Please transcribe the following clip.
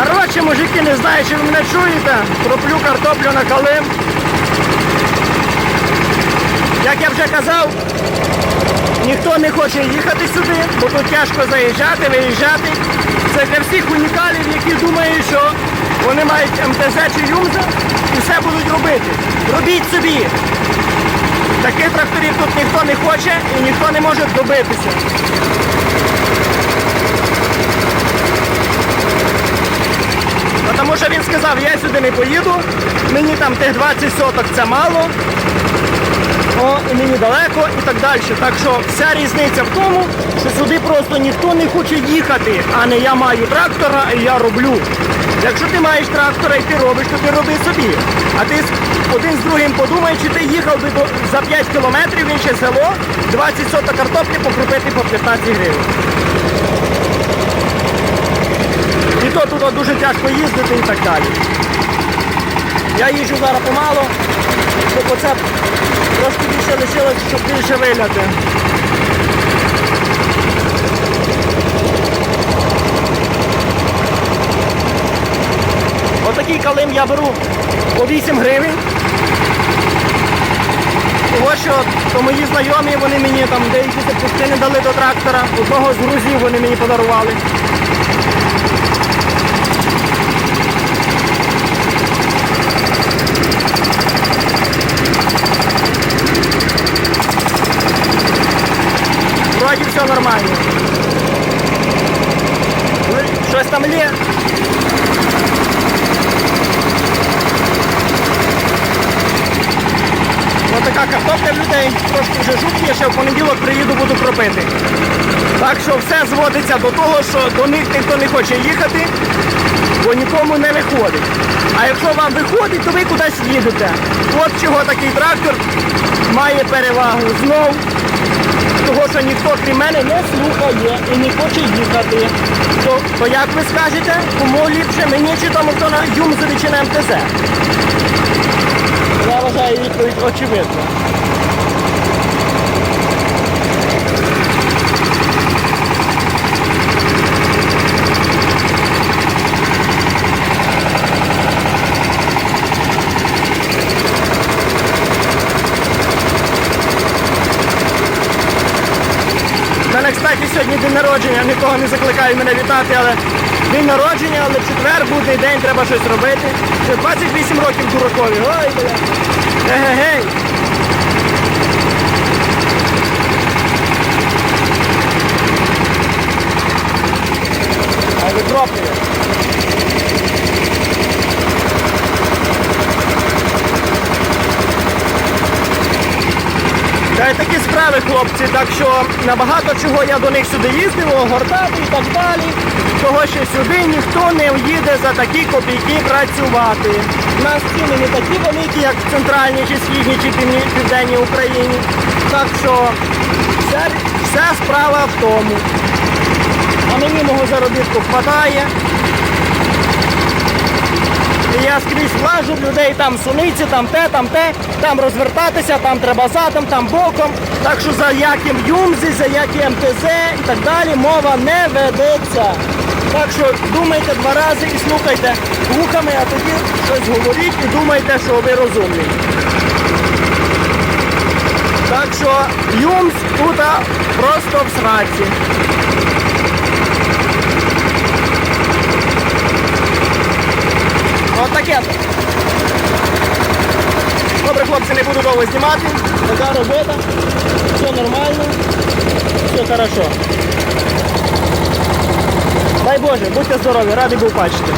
Коротше, мужики, не знаю, чи ви мене чуєте. Троплю картоплю на калим. Як я вже казав, ніхто не хоче їхати сюди, бо тут тяжко заїжджати, виїжджати. Це для всіх унікалів, які думають, що вони мають МТЗ чи Юмза і все будуть робити. Робіть собі. Таких тракторів тут ніхто не хоче і ніхто не може добитися. Тому що він сказав, я сюди не поїду, мені там тих 20 соток це мало, о, і мені далеко і так далі. Так що вся різниця в тому, що сюди просто ніхто не хоче їхати, а не я маю трактора і я роблю. Якщо ти маєш трактора і ти робиш, то ти роби собі. А ти один з другим подумай, чи ти їхав би за 5 кілометрів в інше село, 20 соток картоплі покропити по 15 гривень. І то тут дуже тяжко їздити і так далі. Я їжджу зараз помало, бо це трошки більше лишилось, щоб більше виляти. Отакий калим я беру по 8 гривень. Того, що то мої знайомі, вони мені там деякі запчастини дали до трактора. Одного з грузів вони мені подарували. Вроді все нормально. Ви- Щось там є. Картопля в людей, трошки вже жовтіє, ще в понеділок приїду, буду кропити. Так що все зводиться до того, що до них ніхто не хоче їхати, бо нікому не виходить. А якщо вам виходить, то ви кудись їдете. От чого такий трактор має перевагу знов, того, що ніхто крім мене не слухає і не хоче їхати. То, то як ви скажете, кому ліпше мені чи тому, хто на Юмзові чи на МТЗ? Я вважаю відповідь очевидна. Мене, кстати, сьогодні день народження, нікого не закликаю мене вітати, але день народження, але в четвер будний день, треба щось робити. Ще 28 років дуракові. Ой, бля. Ге-ге-гей. Ай, викроплює. Такі справи, хлопці, так що набагато чого я до них сюди їздив, огортати і так далі. Того, що сюди ніхто не їде за такі копійки працювати. У нас ціни не такі великі, як в центральній чи східній чи південній Україні. Так що вся, вся справа в тому. А мені мого заробітку хватає. І я скрізь влажу людей, там суниці, там те, там те, там розвертатися, там треба задом, там боком. Так що за яким юмзі, за яким МТЗ і так далі мова не ведеться. Так що думайте два рази і слухайте вухами, а тоді щось говоріть і думайте, що ви розумні. Так що юмз тут просто в сраці. Таке. Добре, хлопці, не буду довго знімати. Така робота. Все нормально. Все хорошо. Дай Боже, будьте здорові, радий був бачити.